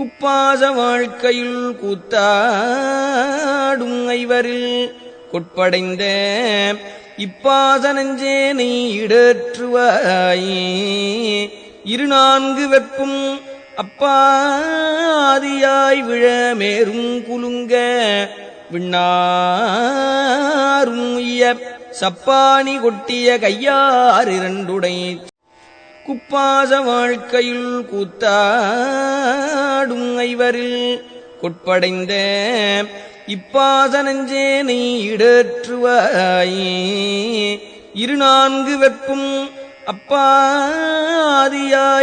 குப்பாச வாழ்க்கையுள் கூத்தாடும் ஐவரில் கொட்படைந்த இப்பாச நெஞ்சே நீ இடற்றுவாயே இரு நான்கு வெப்பும் அப்பாதியாய் விழ மேரும் குலுங்க விண்ணாரும் சப்பாணி கொட்டிய கையார் இரண்டுடை குப்பாச வாழ்க்கையுள் கூத்தாடும் ஐவரில் கொட்படைந்த இப்பாச நெஞ்சே நீ இடற்றுவாயே இரு நான்கு வெப்பும் அப்பாதியாய்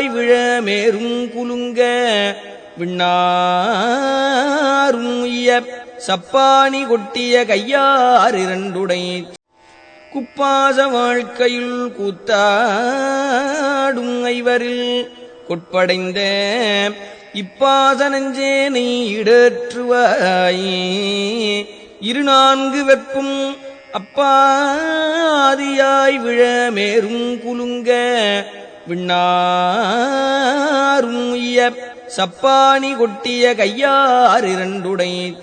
விழ மேரும் குலுங்க விண்ணாரும் உய்ய சப்பாணி கொட்டிய கையார் இரண்டுடை குப்பாச வாழ்க்கையுள் கூத்தாடும் ஐவரில் கொட்படைந்த இப்பாச நெஞ்சே நீ இடற்றுவாயே. இரு நான்கு வெப்பும் அப்பாதியாய் விழ மேரும் குலுங்க விண்ணாரும் சப்பாணி கொட்டிய கையார் இரண்டுடை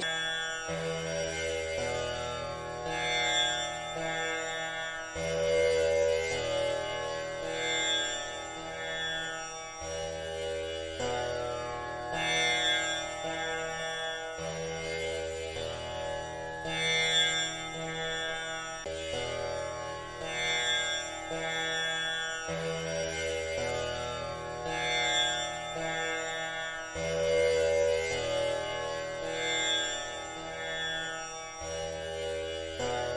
Thank uh you. -huh.